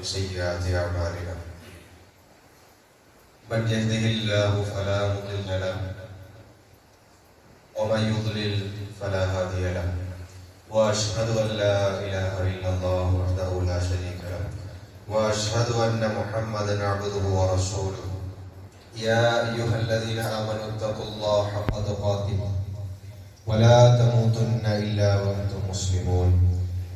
ومن سيئات أعمالنا. من يهده الله فلا مضل له ومن يضلل فلا هادي له وأشهد أن لا إله إلا الله وحده لا شريك له وأشهد أن محمدا عبده ورسوله. يا أيها الذين آمنوا اتقوا الله حق تقاته ولا تموتن إلا وأنتم مسلمون.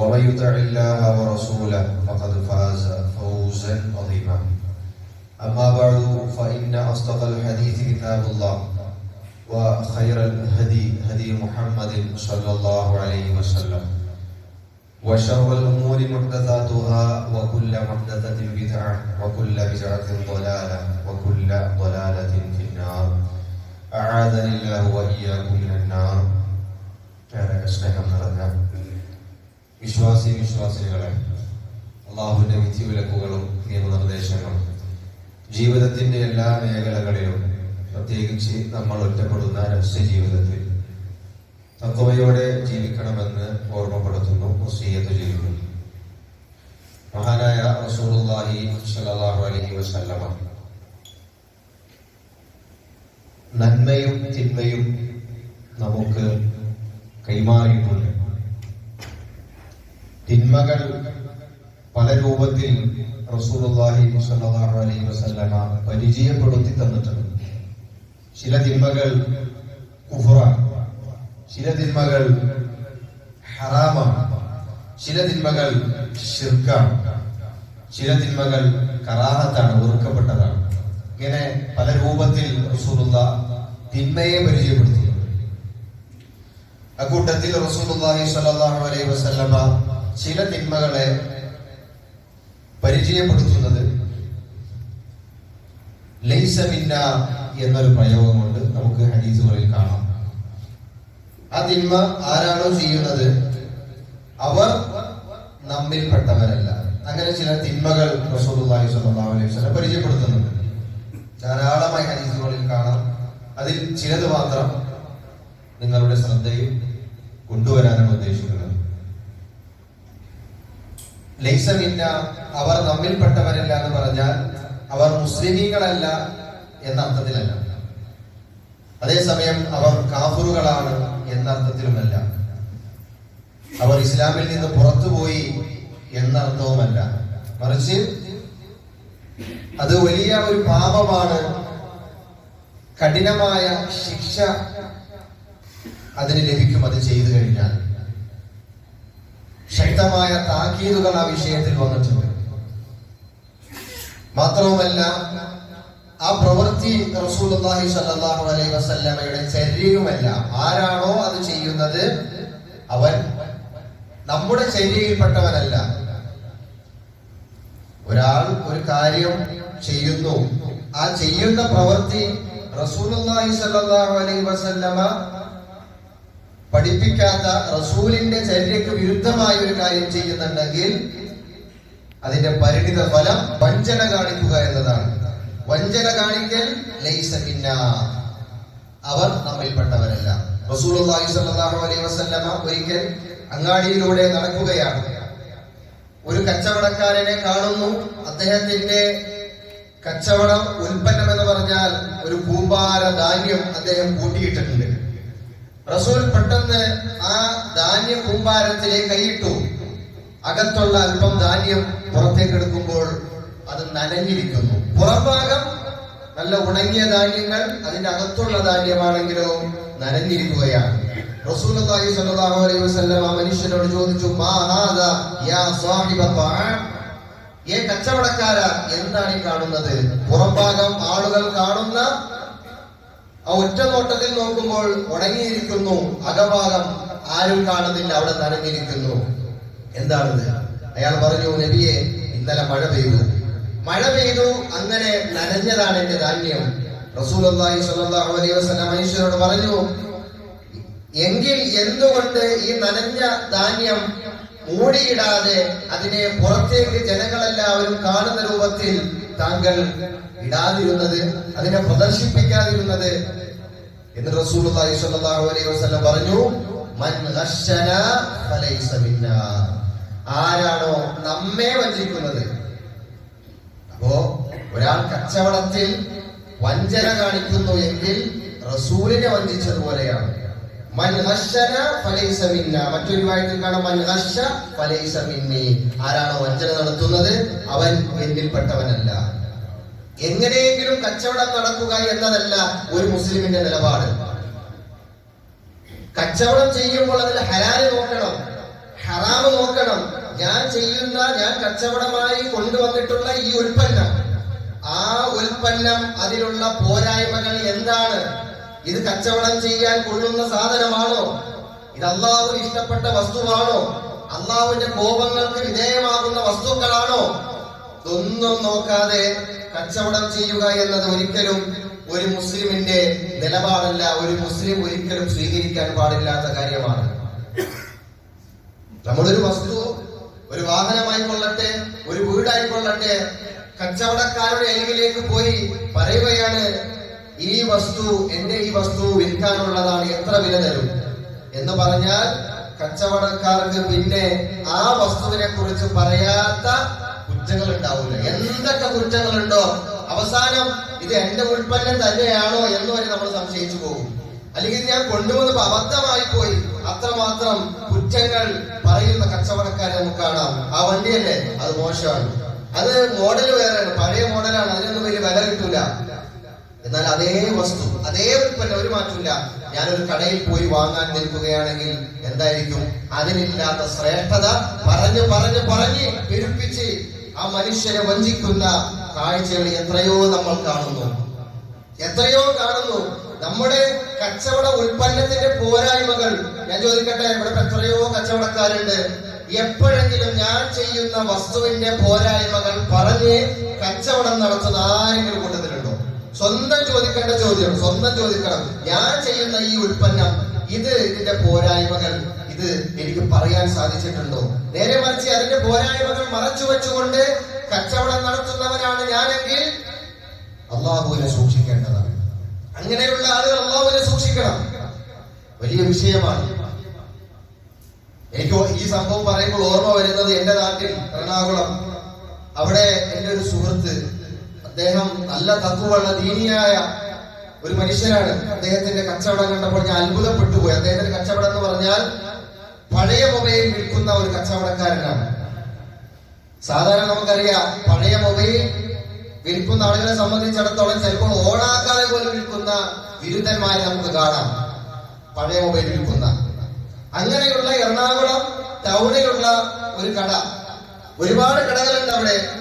ومن يطع الله ورسوله فقد فاز فوزا عظيما. أما بعد فإن أصدق الحديث كتاب الله وخير الهدي هدي محمد صلى الله عليه وسلم. وشر الأمور محدثاتها وكل محدثة بدعة وكل بدعة ضلالة وكل ضلالة في النار. أعاذني الله وإياكم من النار. كان أسلحة مرضى വിശ്വാസി വിശ്വാസികളെ അള്ളാഹുവിന്റെ വിധിവിലക്കുകളും നിയമനിർദ്ദേശങ്ങളും ജീവിതത്തിന്റെ എല്ലാ മേഖലകളിലും പ്രത്യേകിച്ച് നമ്മൾ ഒറ്റപ്പെടുന്ന രഹസ്യ ജീവിതത്തിൽ തത്വയോടെ ജീവിക്കണമെന്ന് ഓർമ്മപ്പെടുത്തുന്നു മുസ്ലിയത്ത് ചെയ്യുന്നു. മഹാനായ റസൂലുള്ളാഹി സ്വല്ലല്ലാഹു അലൈഹി വസല്ലമ നന്മയും തിന്മയും നമുക്ക് കൈമാറിയിട്ടുണ്ട്. തിന്മകൾ പല രൂപത്തിൽ റസൂലുള്ളാഹി സ്വല്ലല്ലാഹു അലൈഹി വസല്ലമ പരിചയപ്പെടുത്തി തന്നിട്ടുണ്ട്. ചില തിന്മകൾ ചില തിന്മകൾ ഹറാമാണ്. ചില തിന്മകൾ ഷിർക്കാണ് ചില തിന്മകൾ കറാഹത്താണ് വെറുക്കപ്പെട്ടതാണ്. ഇങ്ങനെ പല രൂപത്തിൽ റസൂലുള്ള തിന്മയെ പരിചയപ്പെടുത്തിയിട്ടുണ്ട് അക്കൂട്ടത്തിൽ റസൂലുള്ളാഹി സ്വല്ലല്ലാഹു അലൈഹി വസല്ലമ ചില തിന്മകളെ പരിചയപ്പെടുത്തുന്നത് ലൈസ മിന്ന എന്നൊരു പ്രയോഗം കൊണ്ട് നമുക്ക് ഹദീസുകളിൽ കാണാം. ആ തിന്മ ആരാണോ ചെയ്യുന്നത്? അവർ നമ്മിൽപ്പെട്ടവരല്ല. അങ്ങനെ ചില തിന്മകൾ അലൈഹി വസല്ലം പരിചയപ്പെടുത്തുന്നുണ്ട്. ധാരാളമായി ഹദീസുകളിൽ കാണാം. അതിൽ ചിലത് മാത്രം നിങ്ങളുടെ ശ്രദ്ധയിൽ കൊണ്ടുവരാനാണ് ഉദ്ദേശിക്കുന്നത്. ലൈസമിന്ന അവർ നമ്മിൽപ്പെട്ടവരല്ല എന്ന് പറഞ്ഞാൽ അവർ മുസ്ലിമീങ്ങളല്ല എന്ന അർത്ഥത്തിലല്ല. അതേസമയം അവർ കാഫറുകളാണ് എന്ന അർത്ഥത്തിലുമല്ല. അവർ ഇസ്ലാമിൽ നിന്ന് പുറത്തുപോയി എന്ന അർത്ഥവുമല്ല. മറിച്ച് അത് വലിയ ഒരു പാപമാണ്. കഠിനമായ ശിക്ഷ അതിന് ലഭിക്കും അത് ചെയ്തു കഴിഞ്ഞാൽ. ശക്തമായ താക്കീതുകൾ ആ വിഷയത്തിൽ വന്നിട്ടുണ്ട്. മാത്രവുമല്ല ആ പ്രവൃത്തി റസൂലുള്ളാഹി സ്വല്ലല്ലാഹു അലൈഹി വസല്ലമയുടെ ചര്യയുമല്ല ആരാണോ അത് ചെയ്യുന്നത്? അവൻ നമ്മുടെ ചര്യയിൽപ്പെട്ടവനല്ല. ഒരാൾ ഒരു കാര്യം ചെയ്യുന്നു. ആ ചെയ്യുന്ന പ്രവൃത്തി റസൂലുള്ളാഹി സ്വല്ലല്ലാഹു അലൈഹി വസല്ലമ പഠിപ്പിക്കാത്ത റസൂലിന്റെ ചര്യക്ക് വിരുദ്ധമായ ഒരു കാര്യം ചെയ്യുന്നുണ്ടെങ്കിൽ അതിന്റെ പരിണിത ഫലം വഞ്ചന കാണിക്കുക എന്നതാണ്. വഞ്ചന കാണിക്കൽ ലൈസ പിന്ന അവർ നമ്മിൽപ്പെട്ടവരല്ല. സ്വല്ലല്ലാഹു അലൈഹി വസല്ലമ ഒരിക്കൽ അങ്ങാടിയിലൂടെ നടക്കുകയാണ്. ഒരു കച്ചവടക്കാരനെ കാണുന്നു. അദ്ദേഹത്തിന്റെ കച്ചവടം ഉൽപ്പന്നം എന്ന് പറഞ്ഞാൽ ഒരു കൂമ്പാര ധാന്യം അദ്ദേഹം കൂട്ടിയിട്ടിട്ടുണ്ട്. റസൂൽ പെട്ടെന്ന് ആ ധാന്യ കൂമ്പാരത്തിലെ കൈയിട്ടു. അകത്തുള്ള അല്പം ധാന്യം പുറത്തേക്ക് എടുക്കുമ്പോൾ അത് നനഞ്ഞിരിക്കുന്നു. പുറംഭാഗം നല്ല ഉണങ്ങിയ ധാന്യങ്ങൾ അതിന്റെ അകത്തുള്ള ധാന്യമാണെങ്കിലോ നനഞ്ഞിരിക്കുകയാണ്. റസൂലുള്ളാഹി അലൈഹി വസല്ലം ആ മനുഷ്യനോട് ചോദിച്ചു മാ യാ സാഹിബ ഏ കച്ചവടക്കാര എന്താണ് ഈ കാണുന്നത്? പുറംഭാഗം ആളുകൾ കാണുന്ന ആ ഒറ്റ നോട്ടത്തിൽ നോക്കുമ്പോൾ ഉണങ്ങിയിരിക്കുന്നു അകഭാഗം ആരും കാണുന്നില്ല അവിടെ നനഞ്ഞിരിക്കുന്നു. എന്താണിത്? അയാൾ പറഞ്ഞു നബിയെ ഇന്നലെ മഴ പെയ്തു. മഴ പെയ്തു അങ്ങനെ നനഞ്ഞതാണ് എന്റെ ധാന്യം. റസൂൽ അലൈഹി മനുഷ്യരോട് പറഞ്ഞു എങ്കിൽ എന്തുകൊണ്ട് ഈ നനഞ്ഞ ധാന്യം മൂടിയിടാതെ അതിനെ പുറത്തേക്ക് ജനങ്ങളെല്ലാവരും കാണുന്ന രൂപത്തിൽ താങ്കൾ ഇടാതിരുന്നത് അതിനെ പ്രദർശിപ്പിക്കാതിരുന്നത് എന്ന് സ്വല്ലല്ലാഹു അലൈഹി വസല്ലം പറഞ്ഞു മൻ ഫലൈസ ആരാണോ നമ്മെ വഞ്ചിക്കുന്നത്? അപ്പോ ഒരാൾ കച്ചവടത്തിൽ വഞ്ചന കാണിക്കുന്നു എങ്കിൽ റസൂലിനെ വഞ്ചിച്ചതുപോലെയാണ്. മറ്റൊരു വായത്തിൽ കാണാം ആരാണോ വഞ്ചന നടത്തുന്നത്? അവൻ എന്നിൽപ്പെട്ടവനല്ല എങ്ങനെയെങ്കിലും കച്ചവടം നടക്കുക എന്നതല്ല ഒരു മുസ്ലിമിന്റെ നിലപാട്. കച്ചവടം ചെയ്യുമ്പോൾ അതിൽ ഹലാൽ നോക്കണം ഹറാമ് നോക്കണം. ഞാൻ ചെയ്യുന്ന ഞാൻ കച്ചവടമായി കൊണ്ടുവന്നിട്ടുള്ള ഈ ഉൽപ്പന്നം. ആ ഉൽപ്പന്നം അതിലുള്ള പോരായ്മകൾ എന്താണ്? ഇത് കച്ചവടം ചെയ്യാൻ കൊള്ളുന്ന സാധനമാണോ? ഇത് അള്ളാഹുവിന് ഇഷ്ടപ്പെട്ട വസ്തുവാണോ? അള്ളാഹുവിന്റെ കോപങ്ങൾക്ക് വിധേയമാകുന്ന വസ്തുക്കളാണോ? ഇതൊന്നും നോക്കാതെ കച്ചവടം ചെയ്യുക എന്നത് ഒരിക്കലും ഒരു മുസ്ലിമിന്റെ നിലപാടല്ല. ഒരു മുസ്ലിം ഒരിക്കലും സ്വീകരിക്കാൻ പാടില്ലാത്ത കാര്യമാണ്. നമ്മളൊരു വസ്തു ഒരു വാഹനമായി കൊള്ളട്ടെ ഒരു വീടായി വീടായിക്കൊള്ളട്ടെ കച്ചവടക്കാരുടെ അരികിലേക്ക് പോയി പറയുകയാണ് ഈ വസ്തു എന്റെ ഈ വസ്തു വിൽക്കാനുള്ളതാണ് എത്ര വില തരും? എന്ന് പറഞ്ഞാൽ കച്ചവടക്കാർക്ക് പിന്നെ ആ വസ്തുവിനെ കുറിച്ച് പറയാത്ത കുറ്റങ്ങൾ ഉണ്ടാവില്ല എന്തൊക്കെ കുറ്റങ്ങളുണ്ടോ? അവസാനം ഇത് എന്റെ ഉൽപ്പന്നം തന്നെയാണോ എന്ന് വരെ നമ്മൾ സംശയിച്ചു പോകും. അല്ലെങ്കിൽ ഞാൻ കൊണ്ടുവന്നപ്പോ അബദ്ധമായി പോയി. അത്രമാത്രം കുറ്റങ്ങൾ പറയുന്ന കച്ചവടക്കാരെ നമുക്ക് കാണാം. ആ വണ്ടിയല്ലേ? അത് മോശമാണ്. അത് മോഡൽ വേറെയാണ്. പഴയ മോഡലാണ് അതിനൊന്നും വലിയ വില കിട്ടൂല. എന്നാൽ അതേ വസ്തു അതേ ഉൽപ്പന്നം ഒരു മാറ്റമില്ല ഞാനൊരു കടയിൽ പോയി വാങ്ങാൻ നിൽക്കുകയാണെങ്കിൽ എന്തായിരിക്കും? അതിനില്ലാത്ത ശ്രേഷ്ഠത പറഞ്ഞു പറഞ്ഞു പറഞ്ഞ് പെരുപ്പിച്ച് ആ മനുഷ്യനെ വഞ്ചിക്കുന്ന കാഴ്ചകൾ എത്രയോ നമ്മൾ കാണുന്നു. എത്രയോ കാണുന്നു. നമ്മുടെ കച്ചവട ഉൽപ്പന്നത്തിന്റെ പോരായ്മകൾ. ഞാൻ ചോദിക്കട്ടെ ഇവിടെ എത്രയോ കച്ചവടക്കാരുണ്ട്. എപ്പോഴെങ്കിലും ഞാൻ ചെയ്യുന്ന വസ്തുവിന്റെ പോരായ്മകൾ പറഞ്ഞ് കച്ചവടം നടത്തുന്ന ആരെങ്കിലും കൂട്ടത്തിലുണ്ടോ സ്വന്തം ചോദിക്കേണ്ട ചോദ്യം സ്വന്തം ചോദിക്കണം. ഞാൻ ചെയ്യുന്ന ഈ ഉൽപ്പന്നം ഇത് ഇതിന്റെ പോരായ്മകൾ ഇത് എനിക്ക് പറയാൻ സാധിച്ചിട്ടുണ്ടോ? നേരെ മറിച്ച് അതിന്റെ പോരായ്മകൾ മറച്ചു വെച്ചുകൊണ്ട് കച്ചവടം നടത്തുന്നവനാണ് ഞാനെങ്കിൽ അള്ളാഹുവിനെ സൂക്ഷിക്കേണ്ടതാണ്. അങ്ങനെയുള്ള ആളുകൾ അള്ളാഹുവിനെ സൂക്ഷിക്കണം. വലിയ വിഷയമാണ്. എനിക്ക് ഈ സംഭവം പറയുമ്പോൾ ഓർമ്മ വരുന്നത് എന്റെ നാട്ടിൽ എറണാകുളം. അവിടെ എന്റെ ഒരു സുഹൃത്ത് അദ്ദേഹം നല്ല തത്വമുള്ള ദീനിയായ ഒരു മനുഷ്യനാണ്. അദ്ദേഹത്തിന്റെ കച്ചവടം കണ്ടപ്പോൾ ഞാൻ അത്ഭുതപ്പെട്ടു പോയി അദ്ദേഹത്തിന്റെ കച്ചവടം എന്ന് പറഞ്ഞാൽ പഴയ മൊബൈൽ വിൽക്കുന്ന ഒരു കച്ചവടക്കാരനാണ്. സാധാരണ നമുക്കറിയാം പഴയ മൊബൈൽ വിൽക്കുന്ന ആളുകളെ സംബന്ധിച്ചിടത്തോളം ചിലപ്പോൾ ഓണാക്കാതെ പോലും വിൽക്കുന്ന വിരുദ്ധന്മാരെ നമുക്ക് കാണാം. പഴയ മൊബൈൽ വിൽക്കുന്ന. അങ്ങനെയുള്ള എറണാകുളം ടൗണിലുള്ള ഒരു കട. ഒരുപാട് കടകളുണ്ട് അവിടെ.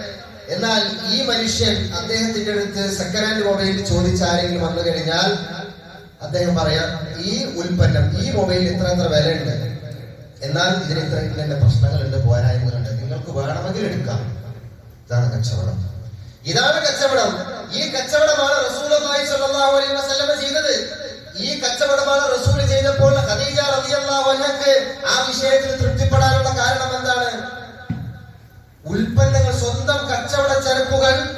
എന്നാൽ ഈ മനുഷ്യൻ അദ്ദേഹത്തിന്റെ അടുത്ത് സെക്കൻഡ് മൊബൈൽ ചോദിച്ച ആരെങ്കിലും വന്നു കഴിഞ്ഞാൽ അദ്ദേഹം പറയാം ഈ ഉൽപ്പന്നം ഈ മൊബൈൽ ഇത്ര എത്ര വിലയുണ്ട്. എന്നാൽ ഇതിന് ഇത്ര ഇന്ന പ്രശ്നങ്ങളുണ്ട് പോരായ്മകളുണ്ട്. നിങ്ങൾക്ക് വേണമെങ്കിൽ എടുക്കാം. ഇതാണ് കച്ചവടം. ഇതാണ് കച്ചവടം. ഈ കച്ചവടമാണ് സ്വല്ലല്ലാഹു അലൈഹി വസല്ലം ചെയ്തത്. ഈ കച്ചവടമാണ് റസൂൽ ചെയ്തപ്പോൾ ഖദീജ റളിയല്ലാഹു ആ വിഷയത്തിൽ തൃപ്തിപ്പെടാനുള്ള കാരണം എന്താണ്? ഉൽപ്പന്നങ്ങൾ സ്വന്തം കച്ചവട ചരക്കുകൾ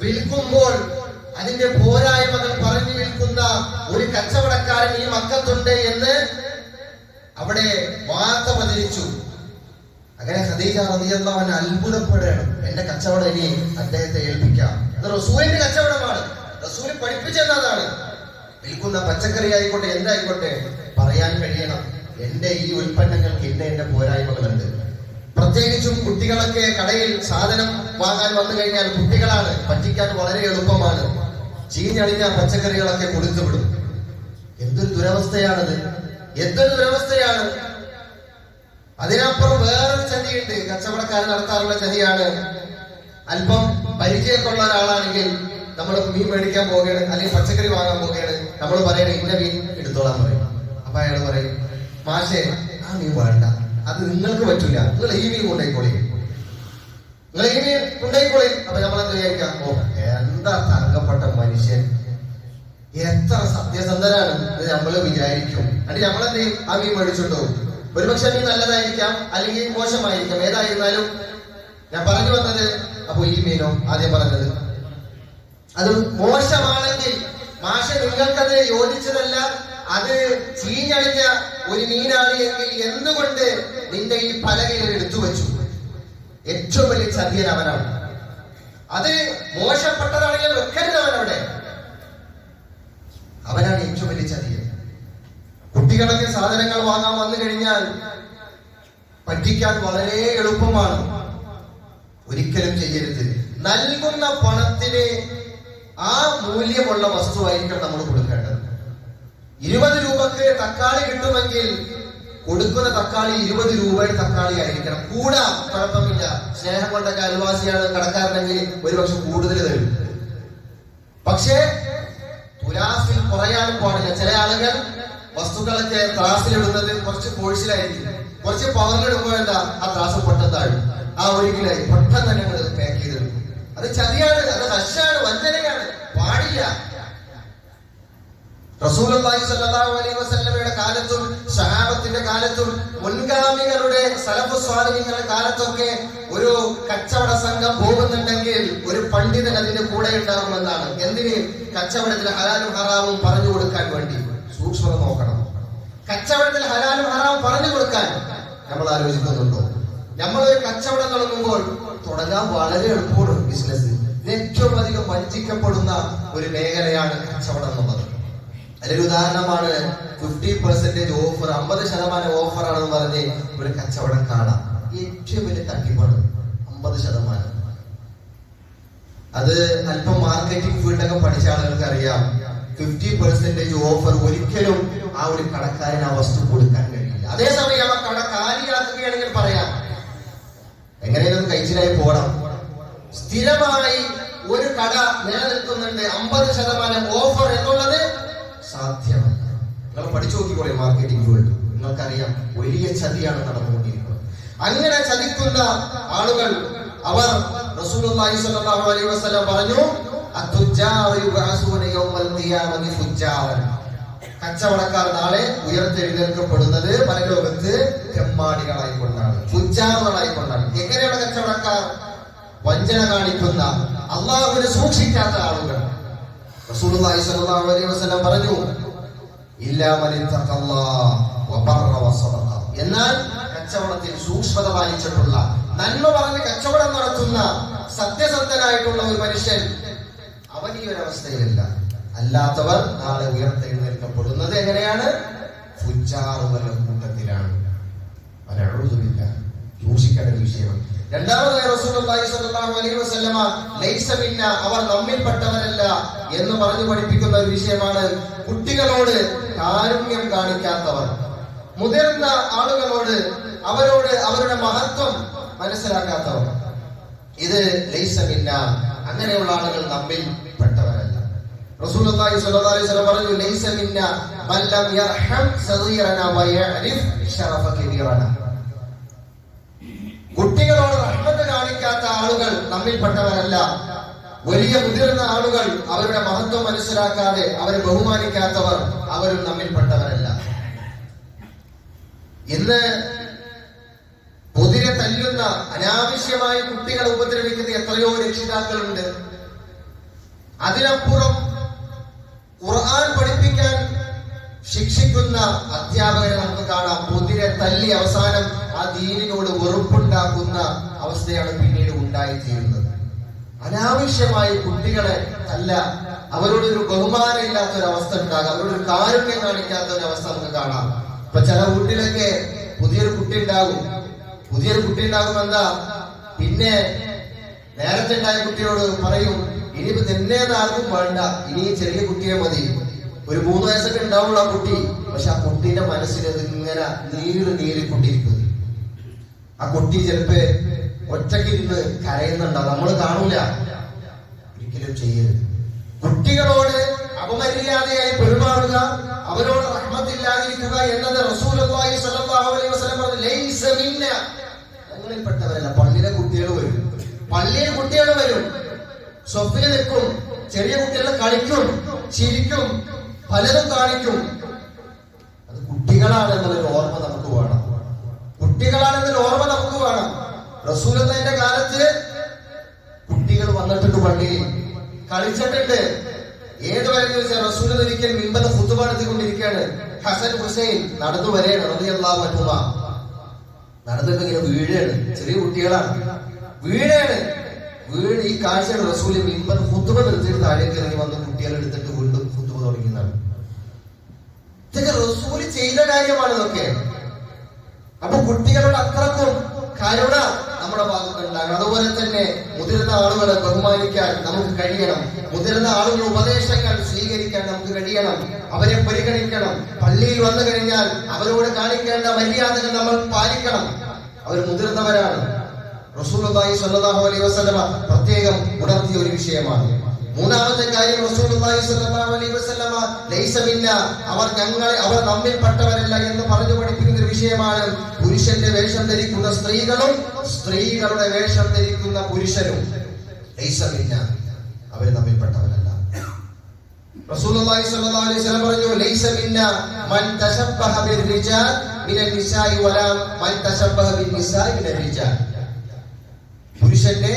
വിൽക്കുമ്പോൾ അതിന്റെ പോരായ്മകൾ പറഞ്ഞു വിൽക്കുന്ന ഒരു കച്ചവടക്കാരൻ ഈ മക്കത്തുണ്ട് എന്ന് അവിടെ വാർത്ത പ്രചരിച്ചു. അങ്ങനെ ഖദീജ അൻഹ അത്ഭുതപ്പെടുകയാണ്. എന്റെ കച്ചവടം ഇനി അദ്ദേഹത്തെ ഏൽപ്പിക്കാം. റസൂലിന്റെ കച്ചവടമാണ്. റസൂൽ പഠിപ്പിച്ചതാണ് വിൽക്കുന്ന പച്ചക്കറി ആയിക്കോട്ടെ എന്തായിക്കോട്ടെ പറയാൻ കഴിയണം. എന്റെ ഈ ഉൽപ്പന്നങ്ങൾക്ക് ഇന്ന എന്റെ പോരായ്മകളുണ്ട്. പ്രത്യേകിച്ചും കുട്ടികളൊക്കെ കടയിൽ സാധനം വാങ്ങാൻ വന്നു കഴിഞ്ഞാൽ കുട്ടികളാണ് പറ്റിക്കാൻ വളരെ എളുപ്പമാണ്. ചീഞ്ഞളിഞ്ഞ പച്ചക്കറികളൊക്കെ കൊടുത്തു വിടും. എന്തൊരു ദുരവസ്ഥയാണത്. എന്തൊരു ദുരവസ്ഥയാണ്. അതിനപ്പുറം വേറൊരു ചതിയുണ്ട്. കച്ചവടക്കാരൻ നടത്താറുള്ള ചതിയാണ്. അല്പം പരിചയമൊക്കെയുള്ള ഒരാളാണെങ്കിൽ നമ്മൾ മീൻ മേടിക്കാൻ പോവുകയാണ് അല്ലെങ്കിൽ പച്ചക്കറി വാങ്ങാൻ പോവുകയാണ്. നമ്മൾ പറയണേ ഇന്ന മീൻ എടുത്തോളാൻ പറയും. അപ്പൊ അയാൾ പറയും മാഷേ ആ മീൻ വേണ്ട. അത് നിങ്ങൾക്ക് പറ്റില്ല നിങ്ങൾ ഈ മീൻ കൊണ്ടേക്കോളി നിങ്ങൾ ഈ മീൻ അപ്പൊ അപ്പൊ നമ്മളെന്ത് വിചാരിക്കാം? ഓ എന്താ തങ്കപ്പെട്ട മനുഷ്യൻ? എത്ര സത്യസന്ധനാണ് അത് നമ്മൾ വിചാരിക്കും. എന്നിട്ട് നമ്മളെന്ത് ചെയ്യും? ആ മീൻ മേടിച്ചിട്ടോ പോകും. ഒരുപക്ഷെ മീൻ നല്ലതായിരിക്കാം അല്ലെങ്കിൽ മോശമായിരിക്കാം. ഏതായിരുന്നാലും ഞാൻ പറഞ്ഞു വന്നത് അപ്പൊ ഈ മീനോ? ആദ്യം പറഞ്ഞത്. അത് മോശമാണെങ്കിൽ മാഷ നിങ്ങൾക്കത് യോജിച്ചതല്ല. അത് ചീഞ്ഞളിഞ്ഞ ഒരു മീനാണ് എങ്കിൽ എന്തുകൊണ്ട് നിന്റെ ഈ പലകയിൽ എടുത്തു വെച്ചു? ഏറ്റവും വലിയ ചതിയൻ അവനാണ്. അത് മോശപ്പെട്ടതാണെങ്കിൽ വെക്കരുത് അവനവിടെ. അവനാണ് ഏറ്റവും വലിയ ചതിയൻ. കുട്ടികളൊക്കെ സാധനങ്ങൾ വാങ്ങാൻ വന്നു കഴിഞ്ഞാൽ പറ്റിക്കാൻ വളരെ എളുപ്പമാണ്. ഒരിക്കലും ചെയ്യരുത്. നൽകുന്ന പണത്തിന് ആ മൂല്യമുള്ള വസ്തുവായിരിക്കണം നമ്മൾ കൊടുക്കേണ്ടത് ഇരുപത് രൂപക്ക് തക്കാളി കിട്ടുമെങ്കിൽ കൊടുക്കുന്ന തക്കാളി ഇരുപത് രൂപയുടെ തക്കാളി ആയിരിക്കണം. കൂടാം കുഴപ്പമില്ല. സ്നേഹം കൊണ്ടൊക്കെ അയൽവാസിയാണ് കടക്കാരനെങ്കിൽ ഒരുപക്ഷെ കൂടുതൽ തരും. പക്ഷേ തുലാസിൽ കുറയാനും പാടില്ല. ചില ആളുകൾ വസ്തുക്കളൊക്കെ ത്രാസിലിടുന്നത് കുറച്ച് കോഴ്സിലായിരിക്കും. കുറച്ച് പവറിലിടുമ്പോൾ എന്താ? ആ ത്രാസ് പൊട്ടം താഴും. ആ ഒരിക്കലായി പൊട്ടം തന്നെ പാക്ക് ചെയ്തെടുക്കും അത് ചതിയാണ് അത് നശാണ് വഞ്ചനയാണ്. പാടില്ല. റസൂലുള്ളാഹി സ്വല്ലല്ലാഹു അലൈഹി വസല്ലമയുടെ കാലത്തും സഹാബത്തിന്റെ കാലത്തും മുൻഗാമികളുടെ സലഫ് സ്വാധീനങ്ങളുടെ കാലത്തൊക്കെ ഒരു കച്ചവട സംഘം പോകുന്നുണ്ടെങ്കിൽ ഒരു പണ്ഡിതൻ അതിന്റെ കൂടെ ഉണ്ടാകുമെന്നാണ് എന്തിന്? കച്ചവടത്തിൽ ഹലാലും ഹറാമും പറഞ്ഞു കൊടുക്കാൻ വേണ്ടി. സൂക്ഷ്മത നോക്കണം. കച്ചവടത്തിൽ ഹലാലും ഹറാമും പറഞ്ഞു കൊടുക്കാൻ നമ്മൾ ആലോചിക്കുന്നുണ്ടോ? നമ്മൾ ഒരു കച്ചവടം തുടങ്ങുമ്പോൾ തുടങ്ങാൻ വളരെ എളുപ്പമാണ് ബിസിനസ് ഏറ്റവും അധികം വഞ്ചിക്കപ്പെടുന്ന ഒരു മേഖലയാണ് കച്ചവടം എന്നുള്ളത്. അതിലൊരു ഉദാഹരണമാണ് ഫിഫ്റ്റി പെർസെന്റേജ് ഓഫർ അമ്പത് ശതമാനം ഓഫർ ആണെന്ന് പറഞ്ഞ് ഒരു കച്ചവടം കാണാം. ഏറ്റവും വലിയ തട്ടിപ്പാണ് അമ്പത് ശതമാനം. അത് അല്പം മാർക്കറ്റിംഗ് ഫീൽഡൊക്കെ പഠിച്ച ആളുകൾക്ക് അറിയാം ഫിഫ്റ്റി പെർസെന്റേജ് ഓഫർ ഒരിക്കലും ആ ഒരു കടക്കാരൻ ആ വസ്തു കൊടുക്കാൻ കഴിയില്ല. അതേസമയം ആ കട കാലിയാക്കുകയാണെങ്കിൽ പറയാം എങ്ങനെയൊന്നും കഴിച്ചിലായി പോകണം സ്ഥിരമായി ഒരു കട നിലനിൽക്കുന്നുണ്ട് അമ്പത് ശതമാനം പഠിച്ചു നോക്കിക്കോളെ മാർക്കറ്റിംഗ് ഫീൽഡ് നിങ്ങൾക്കറിയാം വലിയ ചതിയാണ് നടന്നുകൊണ്ടിരിക്കുന്നത്. അങ്ങനെ ചതിക്കുന്ന ആളുകൾ അവർ റസൂലുള്ളാഹി സ്വല്ലല്ലാഹു അലൈഹി വസല്ലം പറഞ്ഞു കച്ചവടക്കാർ നാളെ ഉയർത്തെഴുന്നേൽക്കപ്പെടുന്നത് പരലോകത്ത് തെമ്മാടികളായിക്കൊണ്ടാണ് ഫുജാറുകളായിക്കൊണ്ടാണ് എങ്ങനെയാണ് കച്ചവടക്കാർ വഞ്ചന കാണിക്കുന്ന? അള്ളാഹുവിനെ സൂക്ഷിക്കാത്ത ആളുകൾ. റസൂലുള്ളാഹി അലൈഹി വസല്ലം പറഞ്ഞു എന്നാൽ കച്ചവടത്തിൽ സൂക്ഷ്മത പാലിച്ചിട്ടുള്ള നന്മ പറഞ്ഞ് കച്ചവടം നടത്തുന്ന സത്യസന്ധനായിട്ടുള്ള ഒരു മനുഷ്യൻ അവൻ ഈ ഒരു അവസ്ഥയിലല്ല അല്ലാത്തവർ നാളെ ഉയർത്തെഴുന്നേൽക്കപ്പെടുന്നത് എങ്ങനെയാണ്? ഫുജാറുകളുടെ കൂട്ടത്തിലാണ്. അവരഴുതുമില്ല സൂക്ഷിക്കേണ്ട വിഷയമാണ്. രണ്ടാമതായി റസൂലുള്ളാഹി സ്വല്ലല്ലാഹു അലൈഹി വസല്ലമ ലൈസ അവർ നമ്മിൽപ്പെട്ടവരല്ല എന്ന് പറഞ്ഞു പഠിപ്പിക്കുന്ന ഒരു വിഷയമാണ് കുട്ടികളോട് കാരുണ്യം കാണിക്കാത്തവർ. മുതിർന്ന ആളുകളോട് അവരോട് അവരുടെ മഹത്വം മനസ്സിലാക്കാത്തവർ. ഇത് ലൈസ അങ്ങനെയുള്ള ആളുകൾ നമ്മിൽ റസൂലുള്ളാഹി അലൈഹി വസല്ലം പറഞ്ഞു ലൈസ വയഅരിഫ് ശറഫ കുട്ടികളോട് റഹ്മത്ത് കാണിക്കാത്ത ആളുകൾ നമ്മിൽപ്പെട്ടവരല്ല. വലിയ മുതിർന്ന ആളുകൾ അവരുടെ മഹത്വം മനസ്സിലാക്കാതെ അവരെ ബഹുമാനിക്കാത്തവർ അവരും നമ്മിൽപ്പെട്ടവരല്ല. ഇന്ന് പൊതിരെ തല്ലുന്ന അനാവശ്യമായി കുട്ടികളെ ഉപദ്രവിക്കുന്ന എത്രയോ രക്ഷിതാക്കളുണ്ട്. അതിനപ്പുറം ഖുർആൻ പഠിപ്പിക്കാൻ ശിക്ഷിക്കുന്ന അധ്യാപകരെ നമുക്ക് കാണാം. പൊതിരെ തല്ലി അവസാനം ആ ദീനിനോട് വെറുപ്പുണ്ടാക്കുന്ന അവസ്ഥയാണ് പിന്നീട് ഉണ്ടായിത്തീരുന്നത്. അനാവശ്യമായി കുട്ടികളെ അല്ല അവരോടൊരു ബഹുമാനം ഇല്ലാത്ത ഒരു അവസ്ഥ ഉണ്ടാകാം. അവരോടൊരു കാരുണ്യം കാണിക്കാത്ത ഒരു അവസ്ഥ നമുക്ക് കാണാം. ഇപ്പൊ ചില വീട്ടിലൊക്കെ പുതിയൊരു കുട്ടി ഉണ്ടാകും പുതിയൊരു കുട്ടി ഉണ്ടാകും എന്താ? പിന്നെ നേരത്തെ ഉണ്ടായ കുട്ടിയോട് പറയും ഇനിയിപ്പോ തന്നെ ആർക്കും വേണ്ട. ഇനി ചെറിയ കുട്ടിയെ മതി. ഒരു മൂന്ന് വയസ്സൊക്കെ ഉണ്ടാവുള്ള ആ കുട്ടി. പക്ഷെ ആ കുട്ടിന്റെ മനസ്സിൽ ഇങ്ങനെ നീര് നീറിക്കൊണ്ടിരിക്കുന്നു. ആ കുട്ടി ചിലപ്പോ ഒറ്റയ്ക്ക് ഇരുന്ന് കരയുന്നുണ്ടാവും നമ്മൾ കാണൂല. ഒരിക്കലും ചെയ്യരുത്. കുട്ടികളോട് അപമര്യാദയായി പെരുമാറുക അവരോട് റഹ്മത്തില്ലാതിരിക്കുക എന്നത് മിന്ന. ഞങ്ങളിൽപ്പെട്ടവരല്ല പള്ളിയിലെ കുട്ടികൾ വരും. പള്ളിയിൽ കുട്ടികൾ വരും. സ്വപ്ന നിൽക്കും. ചെറിയ കുട്ടികൾ കളിക്കും ചിരിക്കും പലതും കാണിക്കും. അത് കുട്ടികളാണ് എന്നുള്ളൊരു ഓർമ്മ നമുക്ക് വേണം. കുട്ടികളാണെന്നൊരു ഓർമ്മ നമുക്ക് വേണം. റസൂലത്തിന്റെ കാലത്ത് കുട്ടികൾ വന്നിട്ടുണ്ട് പള്ളിയിൽ കളിച്ചിട്ടുണ്ട്. ഏത് വരെ വെച്ചാൽ റസൂൽ ഒരിക്കൽ മിമ്പത് ഫുത്തുബ നടത്തിക്കൊണ്ടിരിക്കുകയാണ്. ഹസൻ ഹുസൈൻ നടന്നു വരെയാണ് റബിയല്ലാ മറ്റുമ നടന്നിട്ട് വീഴാണ്. ചെറിയ കുട്ടികളാണ്. വീഴാണ്. വീട് ഈ കാഴ്ചയാണ് റസൂൽ മിമ്പത് ഫുത്തുബ നിർത്തിയിട്ട് താഴേക്ക് ഇറങ്ങി വന്ന് കുട്ടികളെ എടുത്തിട്ട് വീണ്ടും ഫുത്തുബ തുടങ്ങുന്നതാണ് ഇതൊക്കെ റസൂൽ ചെയ്ത കാര്യമാണ് ഇതൊക്കെ. അപ്പൊ കുട്ടികളുടെ അത്രക്കും കരുണ നമ്മുടെ ഭാഗത്ത് ഉണ്ടാകണം അതുപോലെ തന്നെ മുതിർന്ന ആളുകളെ ബഹുമാനിക്കാൻ നമുക്ക് കഴിയണം. മുതിർന്ന ആളുകളുടെ ഉപദേശങ്ങൾ സ്വീകരിക്കാൻ നമുക്ക് കഴിയണം. അവരെ പരിഗണിക്കണം. പള്ളിയിൽ വന്നു കഴിഞ്ഞാൽ അവരോട് കാണിക്കേണ്ട മര്യാദകൾ നമ്മൾ പാലിക്കണം. അവർ മുതിർന്നവരാണ്. റസൂലുള്ളാഹി സ്വല്ലല്ലാഹു അലൈഹി വസല്ലമ പ്രത്യേകം ഉണർത്തിയ ഒരു വിഷയമാണ്. മൂന്നാമത്തെ കാര്യം റസൂലുള്ളാഹി സ്വല്ലല്ലാഹു അലൈഹി വസല്ലമ ലൈസ അവർ ഞങ്ങളെ അവർ നമ്മിൽപ്പെട്ടവരല്ല എന്ന് പറഞ്ഞു പഠിപ്പിക്കുന്ന. വിഷയമാണ് പുരുഷന്റെ വേഷം ധരിക്കുന്ന സ്ത്രീകളും സ്ത്രീകളുടെ വേഷം ധരിക്കുന്ന പുരുഷനും ലൈസ മിന്ന അവർ തമ്മിൽപ്പെട്ടവരല്ല റസൂലുള്ളാഹി അലൈഹി വസല്ലം പറഞ്ഞു ലൈസ മൻ തശബ്ബഹ മൻ തശബ്ബഹ പുരുഷന്റെ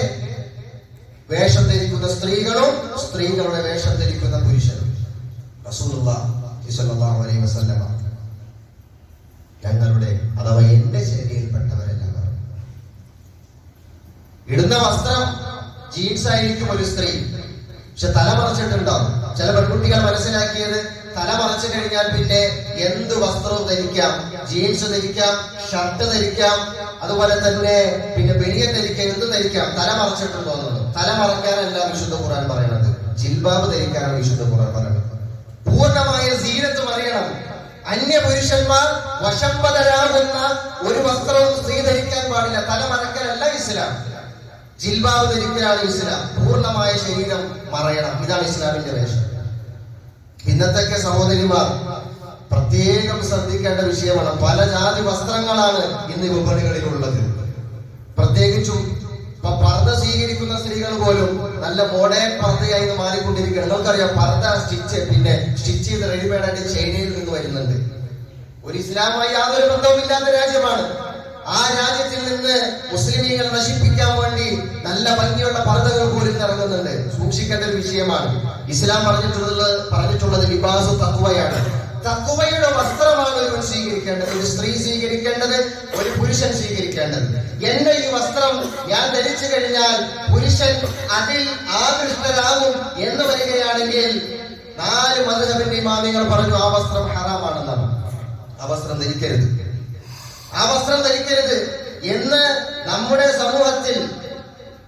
വേഷം ധരിക്കുന്ന സ്ത്രീകളും സ്ത്രീകളുടെ വേഷം ധരിക്കുന്ന പുരുഷനും റസൂലുള്ളാഹി അലൈഹി വസല്ലമ ഞങ്ങളുടെ അഥവാ എന്റെ ശൈലിയിൽപ്പെട്ടവരല്ല അവർ. ഇടുന്ന വസ്ത്രം ജീൻസ് ആയിരിക്കും ഒരു സ്ത്രീ. പക്ഷെ തല മറച്ചിട്ടുണ്ടാവും ചില പെൺകുട്ടികൾ മനസ്സിലാക്കിയത് തല മറച്ചു കഴിഞ്ഞാൽ പിന്നെ എന്ത് വസ്ത്രവും ധരിക്കാം? ജീൻസ് ധരിക്കാം ഷർട്ട് ധരിക്കാം അതുപോലെ തന്നെ പിന്നെ ബനിയൻ ധരിക്കാം എന്ത് ധരിക്കാം? തല മറച്ചിട്ടുണ്ടോ എന്നുള്ളത്. തല മറക്കാനല്ല വിശുദ്ധ ഖുർആൻ പറയുന്നത്. ജിൽബാബ് ധരിക്കാനാണ് വിശുദ്ധ ഖുർആൻ പറയുന്നത്. പൂർണമായ ജീനത്ത് അറിയണം അന്യ പുരുഷന്മാർ വശംബദരാകുന്ന ഒരു വസ്ത്രവും സ്ത്രീ ധരിക്കാൻ പാടില്ല. തല മറക്കലല്ല ഇസ്ലാം. ജിൽബാവ് ധരിക്കലാണ് ഇസ്ലാം. പൂർണമായ ശരീരം മറയണം. ഇതാണ് ഇസ്ലാമിന്റെ വേഷം. ഇന്നത്തെ സഹോദരിമാർ പ്രത്യേകം ശ്രദ്ധിക്കേണ്ട വിഷയമാണ് പല ജാതി വസ്ത്രങ്ങളാണ് ഇന്ന് വിപണികളിലുള്ളത്. പ്രത്യേകിച്ചും ഇപ്പൊ പർദ്ദ സ്വീകരിക്കുന്ന സ്ത്രീകൾ പോലും നല്ല മോഡേൺ പർദ്ദയായി മാറിക്കൊണ്ടിരിക്കുകയാണ്. നിങ്ങൾക്കറിയാം പർദ്ദ സ്റ്റിച്ച് പിന്നെ സ്റ്റിച്ച് ചെയ്ത് റെഡിമെയ്ഡ് ആയിട്ട് ചൈനയിൽ നിന്ന് വരുന്നുണ്ട്. ഒരു ഇസ്ലാമായി യാതൊരു ബന്ധവുമില്ലാത്ത രാജ്യമാണ്. ആ രാജ്യത്തിൽ നിന്ന് മുസ്ലിമീങ്ങൾ നശിപ്പിക്കാൻ വേണ്ടി നല്ല ഭംഗിയുള്ള പർദ്ദകൾ പോലും ഇറങ്ങുന്നുണ്ട്. സൂക്ഷിക്കേണ്ട ഒരു വിഷയമാണ്. ഇസ്ലാം പറഞ്ഞിട്ടുള്ളത് പറഞ്ഞിട്ടുള്ളത് ലിബാസ് തക്കുവയാണ് തക്കുവയുടെ വസ്ത്രമാണ് ഒരു സ്വീകരിക്കേണ്ടത്. ഒരു സ്ത്രീ സ്വീകരിക്കേണ്ടത് ഒരു പുരുഷൻ സ്വീകരിക്കേണ്ടത്. എന്റെ ഈ വസ്ത്രം ഞാൻ ധരിച്ചു കഴിഞ്ഞാൽ പുരുഷൻ അതിൽ ആകൃഷ്ടരാകും എന്ന് വരികയാണെങ്കിൽ നാല് മധുഹബിന്റെ ഇമാമികൾ പറഞ്ഞു ആ വസ്ത്രം ഹറാമാണെന്നാണ്. ആ വസ്ത്രം ധരിക്കരുത്. ആ വസ്ത്രം ധരിക്കരുത് എന്ന് നമ്മുടെ സമൂഹത്തിൽ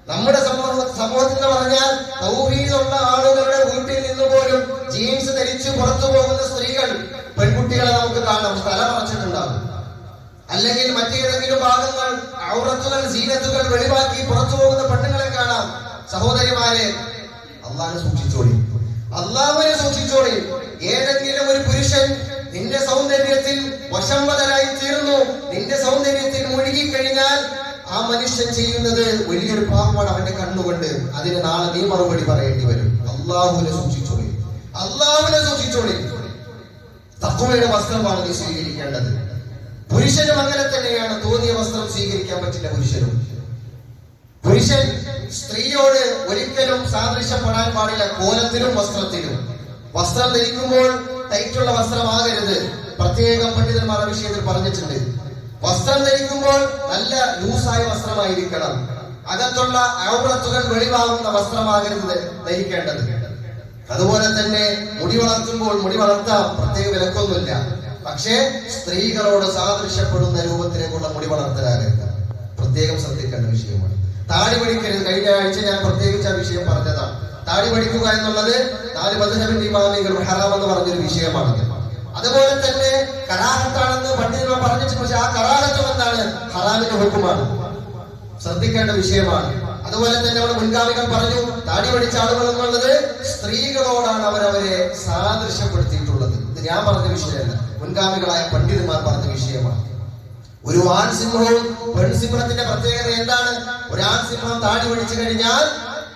നമ്മുടെ സമൂഹ സമൂഹത്തിൽ എന്ന് പറഞ്ഞാൽ തൗഹീദുള്ള ആളുകളുടെ വീട്ടിൽ നിന്ന് പോലും ജീൻസ് ധരിച്ച് പുറത്തു പോകുന്ന സ്ത്രീകൾ പെൺകുട്ടികളെ നമുക്ക് കാണാം. സ്ഥലം മറച്ചിട്ടുണ്ടാകും. അല്ലെങ്കിൽ മറ്റേതെങ്കിലും ഭാഗങ്ങൾ ഔറത്തുകൾ സീനത്തുകൾ വെളിവാക്കി പുറത്തു പോകുന്ന പെണ്ണുങ്ങളെ കാണാം. സഹോദരിമാരെ അള്ളാഹിനെ സൂക്ഷിച്ചോളി. അള്ളാഹുവിനെ സൂക്ഷിച്ചോളി. ഏതെങ്കിലും ഒരു പുരുഷൻ നിന്റെ സൗന്ദര്യത്തിൽ വശംവതരായി തീർന്നു നിന്റെ സൗന്ദര്യത്തിൽ മുഴുകി കഴിഞ്ഞാൽ ആ മനുഷ്യൻ ചെയ്യുന്നത് വലിയൊരു പാപമാണ് അവന്റെ കണ്ണുകൊണ്ട്. അതിന് നാളെ നീ മറുപടി പറയേണ്ടി വരും. അള്ളാഹുവിനെ സൂക്ഷിച്ചോളി. അള്ളാഹുവിനെ സൂക്ഷിച്ചോളി. തക്കുവയുടെ വസ്ത്രമാണ് നീ സ്വീകരിക്കേണ്ടത്. പുരുഷനും അങ്ങനെ തന്നെയാണ്. തോന്നിയ വസ്ത്രം സ്വീകരിക്കാൻ പറ്റില്ല പുരുഷനും. പുരുഷൻ സ്ത്രീയോട് ഒരിക്കലും സാദൃശ്യപ്പെടാൻ പാടില്ല കോലത്തിലും വസ്ത്രത്തിലും. വസ്ത്രം ധരിക്കുമ്പോൾ ടൈറ്റുള്ള വസ്ത്രമാകരുത്. പ്രത്യേകം പണ്ഡിതന്മാർ വിഷയത്തിൽ പറഞ്ഞിട്ടുണ്ട്. വസ്ത്രം ധരിക്കുമ്പോൾ നല്ല ലൂസായ വസ്ത്രമായിരിക്കണം. അകത്തുള്ള ഔറത്തുകൾ വെളിവാകുന്ന വസ്ത്രമാകരുത് ധരിക്കേണ്ടത്. അതുപോലെ തന്നെ മുടി വളർത്തുമ്പോൾ മുടി വളർത്താം. പ്രത്യേക വിലക്കൊന്നുമില്ല. പക്ഷേ സ്ത്രീകളോട് സാദൃശ്യപ്പെടുന്ന രൂപത്തിലേക്കുള്ള മുടി വളർത്തലാകരുത് പ്രത്യേകം ശ്രദ്ധിക്കേണ്ട വിഷയമാണ്. താടി പഠിക്കരുത് കഴിഞ്ഞ ആഴ്ച ഞാൻ പ്രത്യേകിച്ച് ആ വിഷയം പറഞ്ഞതാണ് താടി പഠിക്കുക എന്നുള്ളത് നാല് മധുഹബിന്റെ ഇമാമികൾ ഹറാം എന്ന് പറഞ്ഞൊരു വിഷയമാണ് അതുപോലെ തന്നെ കലാഹത്താണെന്ന് പണ്ഡിതന്മാർ പറഞ്ഞിട്ട് പക്ഷെ ആ കലാഹത്വം എന്താണ്? ഹറാമിന്റെ ഹുക്കുമാണ്. ശ്രദ്ധിക്കേണ്ട വിഷയമാണ്. അതുപോലെ തന്നെ നമ്മുടെ മുൻഗാമികൾ പറഞ്ഞു താടി പഠിച്ച ആളുകൾ എന്നുള്ളത് സ്ത്രീകളോടാണ് അവരവരെ സാദൃശ്യപ്പെടുത്തിയിട്ടുള്ളത്. ഞാൻ പറഞ്ഞ വിഷയമല്ല. മുൻഗാമികളായ പണ്ഡിതന്മാർ പറഞ്ഞ വിഷയമാണ്. ഒരു ആൺ സിംഹവും പെൺസിംഹത്തിന്റെ പ്രത്യേകത എന്താണ്? ഒരു ആൺ സിംഹം താടി പിടിച്ചു കഴിഞ്ഞാൽ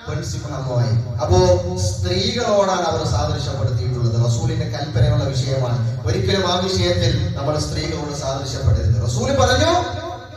പെൺസിംഹമായി അപ്പോ സ്ത്രീകളോടാണ് അവർ സാദൃശ്യപ്പെടുത്തിയിട്ടുള്ളത്. റസൂലിന്റെ കൽപ്പനയുള്ള വിഷയമാണ്. ഒരിക്കലും ആ വിഷയത്തിൽ നമ്മൾ സ്ത്രീകളോട് സാദൃശ്യപ്പെടരുത്. റസൂൽ പറഞ്ഞു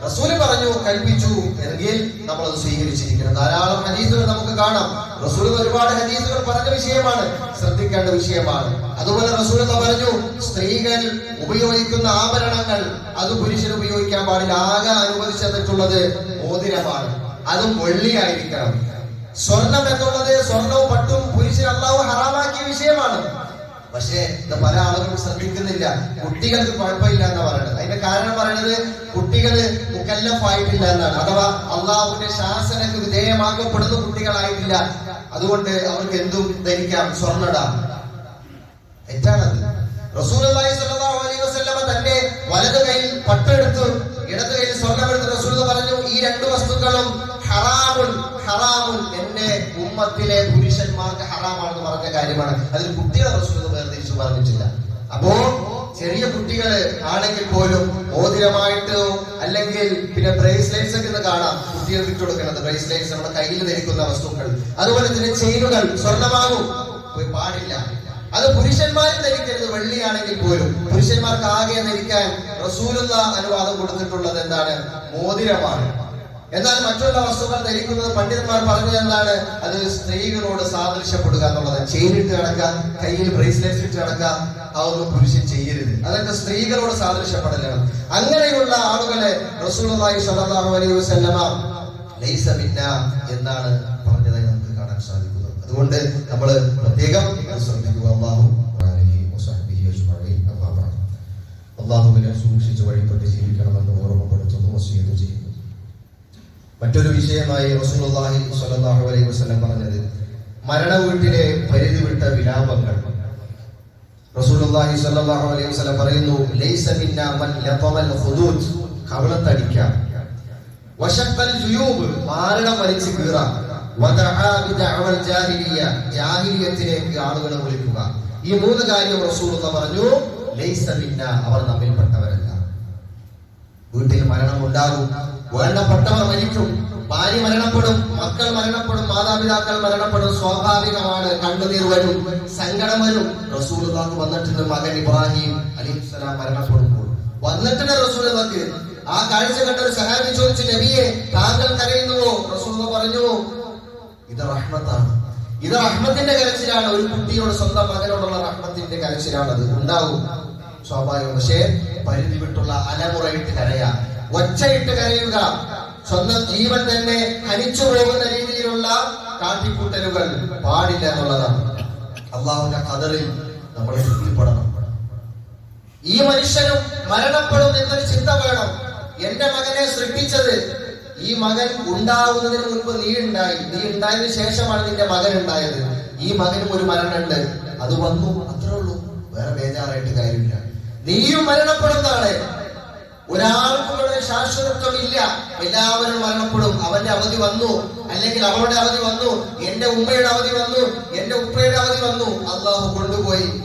റസൂൽ പറഞ്ഞു കൽപ്പിച്ചു എങ്കിൽ നമ്മൾ അത് സ്വീകരിച്ചിരിക്കണം. ധാരാളം ഹദീസുകൾ നമുക്ക് കാണാം. റസൂൽ ഒരുപാട് ഹദീസുകൾ പറഞ്ഞ വിഷയമാണ്. ശ്രദ്ധിക്കേണ്ട വിഷയമാണ്. അതുപോലെ റസൂൽ പറഞ്ഞു? സ്ത്രീകൾ ഉപയോഗിക്കുന്ന ആഭരണങ്ങൾ അത് പുരുഷൻ ഉപയോഗിക്കാൻ പാടില്ല. ആകെ അനുവദിച്ചിട്ടുള്ളത് മോതിരമാണ്. അതും വെള്ളിയായിരിക്കണം. സ്വർണം എന്നുള്ളത് സ്വർണവും പട്ടും പുരുഷൻ അള്ളാഹു ഹറാമാക്കിയ വിഷയമാണ്. പക്ഷേ ഇത് പല ആളുകളും ശ്രദ്ധിക്കുന്നില്ല. കുട്ടികൾക്ക് കുഴപ്പമില്ല എന്ന് പറയുന്നത് അതിന്റെ കാരണം പറയുന്നത് കുട്ടികൾ മുക്കല്ലഫായിട്ടില്ല എന്നാണ്. അഥവാ അള്ളാഹുവിന്റെ ശാസനക്ക് വിധേയമാക്കപ്പെടുന്ന കുട്ടികളായിട്ടില്ല. അതുകൊണ്ട് അവർക്ക് എന്തും ധരിക്കാം. സ്വർണടാം. തെറ്റാണത്. തന്റെ വലത് കൈയിൽ പട്ടെടുത്തു ഇടത് കൈയിൽ സ്വർണമെടുത്ത് റസൂൽ പറഞ്ഞു ഈ രണ്ട് വസ്തുക്കളും ഹറാമുൻ ഹറാമുൻ എന്റെ ഉമ്മത്തിലെ പുരുഷന്മാർക്ക് ഹറാമാണെന്ന് പറഞ്ഞ കാര്യമാണ്. അതിൽ കുട്ടികളെ റസൂൽ വേർതിരിച്ചു പറഞ്ഞിട്ടില്ല. അപ്പോ ചെറിയ കുട്ടികൾ ആണെങ്കിൽ പോലും മോതിരമായിട്ടോ അല്ലെങ്കിൽ പിന്നെ ബ്രേസ്ലെറ്റ്സ് ഒക്കെ കാണാം. കുട്ടികൾക്ക് ഇട്ട് ബ്രേസ്ലെറ്റ്സ് നമ്മുടെ കയ്യിൽ ധരിക്കുന്ന വസ്തുക്കൾ. അതുപോലെ തന്നെ ചെയിനുകൾ സ്വർണമാകും. പാടില്ല. അത് പുരുഷന്മാരും ധരിക്കരുത്. വെള്ളിയാണെങ്കിൽ പോലും പുരുഷന്മാർക്ക് ആകെ ധരിക്കാൻ റസൂലുള്ള അനുവാദം കൊടുത്തിട്ടുള്ളത് എന്താണ്? മോതിരമാണ്. എന്നാൽ മറ്റുള്ള വസ്തുക്കൾ ധരിക്കുന്നത് പണ്ഡിതന്മാർ പറഞ്ഞത് എന്താണ്? അത് സ്ത്രീകളോട് സാദൃശ്യപ്പെടുക എന്നുള്ളത് ചെയിനിട്ട് കിടക്കുക കയ്യിൽ ബ്രേസ്ലെറ്റ് ഇട്ട് കിടക്കുക അതൊന്നും പുരുഷൻ ചെയ്യരുത്. അതൊക്കെ സ്ത്രീകളോട് സാദൃശ്യപ്പെടലാണ്. അങ്ങനെയുള്ള ആളുകളെ റസൂലുള്ളാഹി സ്വല്ലല്ലാഹു അലൈഹി വസല്ലമ ലൈസ എന്നാണ് പറഞ്ഞതായി നമുക്ക് കാണാൻ സാധിക്കുന്നത്. അതുകൊണ്ട് നമ്മൾ പ്രത്യേകം ശ്രദ്ധിക്കുക. അള്ളാഹു. അള്ളാഹുവിനെ സൂക്ഷിച്ച് വഴിപ്പെട്ട് ജീവിക്കണമെന്ന് ഓർമ്മപ്പെടുത്തുന്നു വസീയത്ത് ചെയ്യുന്നു മറ്റൊരു വിഷയമായി റസൂലുള്ളാഹി സ്വല്ലല്ലാഹു അലൈഹി വസല്ലം പറഞ്ഞത് മരണ വീട്ടിലെ പരിധി വിട്ട വിലാപങ്ങൾ. റസൂലുള്ളാഹി സ്വല്ലല്ലാഹു അലൈഹി വസല്ലം പറയുന്നു ലൈസ മിന്നാ മൻ ലതമൽ ഖുദൂദ് കവളത്തടിക്കാം. വശക്കൽ ജുയൂബ് മാരണം വലിച്ചു കീറാം. ജാഹിലിയത്തിലേക്ക് ആളുകളെ വിളിക്കുക. ഈ മൂന്ന് കാര്യം റസൂലുള്ള പറഞ്ഞു ലൈസ മിന്ന അവർ നമ്മിൽപ്പെട്ടവരല്ല വീട്ടിൽ മരണം ഉണ്ടാകും വേണ്ടപ്പെട്ടവർ മരിക്കും. ഭാര്യ മരണപ്പെടും മക്കൾ മരണപ്പെടും മാതാപിതാക്കൾ മരണപ്പെടും. സ്വാഭാവികമാണ് കണ്ണുനീർ വരും സങ്കടം വരും. റസൂൽ വന്നിട്ടുണ്ട് മകൻ ഇബ്രാഹിം അലിസ്ലാം മരണപ്പെടുമ്പോൾ. വന്നിട്ടുണ്ട് റസൂൽ ആ കാഴ്ച കണ്ട ഒരു സഹാബി ചോദിച്ചു നബിയെ താങ്കൾ കരയുന്നുവോ? റസൂൽ പറഞ്ഞു ഇത് റഹ്മത്താണ്. ഇത് റഹ്മത്തിന്റെ കരച്ചിലാണ്. ഒരു കുട്ടിയോട് സ്വന്തം മകനോടുള്ള റഹ്മത്തിന്റെ കരച്ചിലാണത്. ഉണ്ടാവും. സ്വാഭാവികം. പക്ഷേ പരിധി വിട്ടുള്ള അലമുറയിട്ട് കരയാ. ഒച്ചയിട്ട് കരയുക. സ്വന്തം ജീവൻ തന്നെ ഹനിച്ചു പോകുന്ന രീതിയിലുള്ള കാട്ടിക്കൂട്ടലുകൾ പാടില്ല എന്നുള്ളതാണ്. അള്ളാഹുന്റെ കതറിൽ നമ്മൾ തൃപ്തിപ്പെടണം. ഈ മനുഷ്യനും മരണപ്പെടും എന്നൊരു ചിന്ത വേണം. എന്റെ മകനെ സൃഷ്ടിച്ചത് ഈ മകൻ ഉണ്ടാവുന്നതിന് മുൻപ് നീ ഉണ്ടായി. നീ ഉണ്ടായതിനു ശേഷമാണ് നിന്റെ മകൻ ഉണ്ടായത്. ഈ മകനും ഒരു മരണമുണ്ട്. അത് വന്നു. അത്രേ ഉള്ളൂ. വേറെ ബേജാറായിട്ട് കാര്യമില്ല. നീയും മരണപ്പെടുന്നതാണ്. ഒരാൾക്കും ഇവിടെ ശാശ്വതത്വം ഇല്ല എല്ലാവരും മരണപ്പെടും. അവന്റെ അവധി വന്നു. അല്ലെങ്കിൽ അവളുടെ അവധി വന്നു. എന്റെ ഉമ്മയുടെ അവധി വന്നു. എന്റെ ഉപ്പയുടെ അവധി വന്നു. അള്ളാഹു കൊണ്ടുപോയി.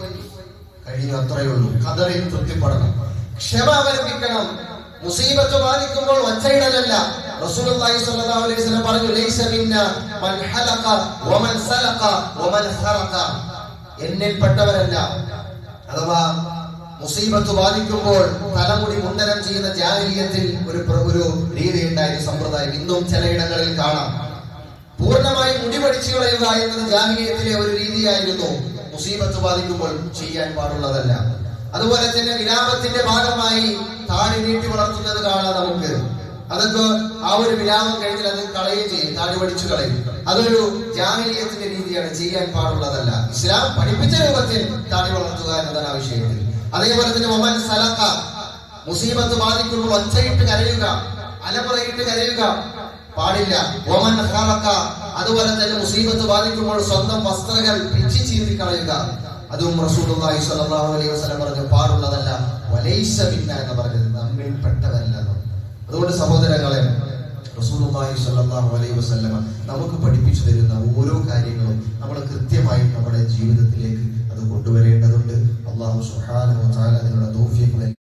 കഴിഞ്ഞു അത്രയേ ഉള്ളൂ. കഥറിൽ തൃപ്തിപ്പെടണം. ക്ഷമ അവലംബിക്കണം. മുസീബത്ത് ബാധിക്കുമ്പോൾ ഒച്ചയിടലല്ല റസൂലുള്ളാഹി അലൈഹി വസല്ലം പറഞ്ഞു ലൈസ വമൻ സലഖ വമൻ അഥവാ മുസീബത്ത് ബാധിക്കുമ്പോൾ തലമുടി മുണ്ടനം ചെയ്യുന്ന ജാഹിലിയത്തിൽ ഒരു ഒരു രീതി ഉണ്ടായ സമ്പ്രദായം ഇന്നും ചിലയിടങ്ങളിൽ കാണാം. പൂർണമായി മുടി പഠിച്ചു കളയുക എന്നത് ജാഹിലിയത്തിലെ ഒരു രീതിയായിരുന്നു മുസീബത്ത് ബാധിക്കുമ്പോൾ ചെയ്യാൻ പാടുള്ളതല്ല. അതുപോലെ തന്നെ വിലാപത്തിന്റെ ഭാഗമായി താടി നീട്ടി വളർത്തുന്നത് കാണാം നമുക്ക്. അതൊക്കെ ആ ഒരു വിലാപം കഴിഞ്ഞാൽ അത് കളയുകയും ചെയ്യും താടി പഠിച്ചു കളയും. അതൊരു ജാഹിലിയത്തിന്റെ രീതിയാണ് ചെയ്യാൻ പാടുള്ളതല്ല. ഇസ്ലാം പഠിപ്പിച്ച രൂപത്തിൽ താടി വളർത്തുക എന്നതാണ് ആ അതേപോലെ തന്നെ ഒമൻ സലക്ക. മുസീബത്ത് ബാധിക്കുമ്പോൾ ഒച്ചയിട്ട് കരയുക അലമുറയിട്ട് കരയുക പാടില്ല. ഒമൻ ഹറക്ക അതുപോലെ തന്നെ മുസീബത്ത് ബാധിക്കുമ്പോൾ സ്വന്തം വസ്ത്രങ്ങൾ പിച്ചി ചീന്തി കളയുക. അതും റസൂലുള്ളാഹി സ്വല്ലല്ലാഹു അലൈഹി വസല്ലം പറഞ്ഞു പാടുള്ളതല്ല വലൈസ ബിന്ന എന്ന് പറഞ്ഞത് നമ്മിൽ പെട്ടതല്ല. അതുകൊണ്ട് സഹോദരങ്ങളെ റസൂലുള്ളാഹി സ്വല്ലല്ലാഹു അലൈഹി വസല്ലം നമുക്ക് പഠിപ്പിച്ചു തരുന്ന ഓരോ കാര്യങ്ങളും നമ്മൾ കൃത്യമായി നമ്മുടെ ജീവിതത്തിലേക്ക് കൊണ്ടുവരേണ്ടതുണ്ട്. അള്ളാഹു തആല അതിനുള്ള തൗഫീഖ് നൽകി.